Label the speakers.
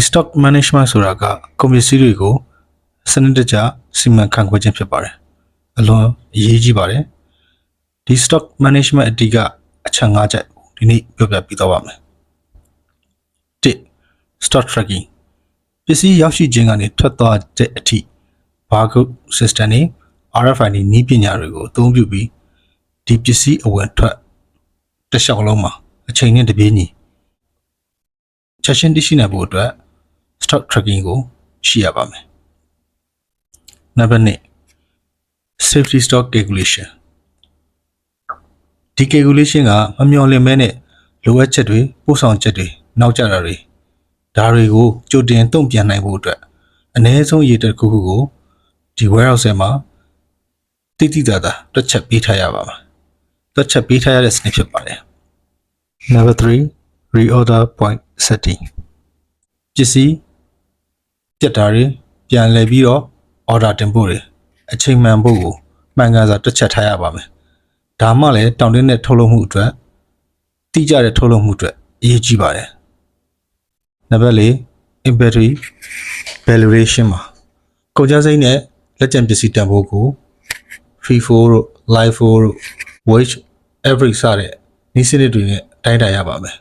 Speaker 1: ဒီ stock management ဆိုတာကကုန်ပစ္စည်းတွေကိုစနစ်တကျစီမံခန့်ခွဲခြင်းဖြစ်ပါတယ်အလွန်အရေးကြီးပါတယ်ဒီ stock management အတိကအချက်၅ချက်ဒီနေ့ပြောပြပေးတော့ပါမယ်၁ stock tracking ပစ္စည်းရောက်ရှိခြင်းကနေထွက်သွားတဲ့အထိ barcode system နဲ့ RFID နည်းပညာတွေကိုအသုံးပြုပြီးဒီပစ္စည်းအဝင်ထွက်တစ်လျှောက်လုံးမှာအချိန်နဲ့တပြေးညီချက်ချင်းသိရှိနိုင်ဖို့အတွက် stock tracking ကိုရှိရပါမယ်။နံပါတ်1 safety stock calculation ဒီ calculation ကမမျှော်လင့်မဲနဲ့လိုအပ်ချက်တွေပို့ဆောင်ချက်တွေနောက်ကျတာတွေဒါတွေကိုကြိုတင်တုံ့ပြန်နိုင်ဖို့အတွက်အ ਨੇ ဆုံးရည်တစ်ခုခုကိုဒီ warehouse ထဲမှာတိတိကျကျတွက်ချက်ပေးထားရပါမယ်။တွက်ချက်ပေးထားရတဲ့စနစ်ဖြစ်ပါတယ်။ Number 3 reorder point setting ပစ္စည်း ပြတ်တာတွေပြန်လည်ပြီးတော့ order တင်ဖို့တွေအချိန်မှန်ဖို့ကိုမှန်ကန်စွာတွက်ချက်ထားရပါမယ်။ဒါမှလည်းတောင်းတင်းတဲ့ထုတ်လုပ်မှုအတွက်တိကျတဲ့ထုတ်လုပ်မှုအတွက်အရေးကြီးပါတယ်။နံပါတ်၄ inventory valuation မှာကုန်ကျစရိတ်နဲ့လက်ကျန်ပစ္စည်းတန်ဖိုးကို FIFO တို့ LIFO တို့ wage average စတဲ့နည်းစနစ်တွေနဲ့တိုင်းတာရပါမယ်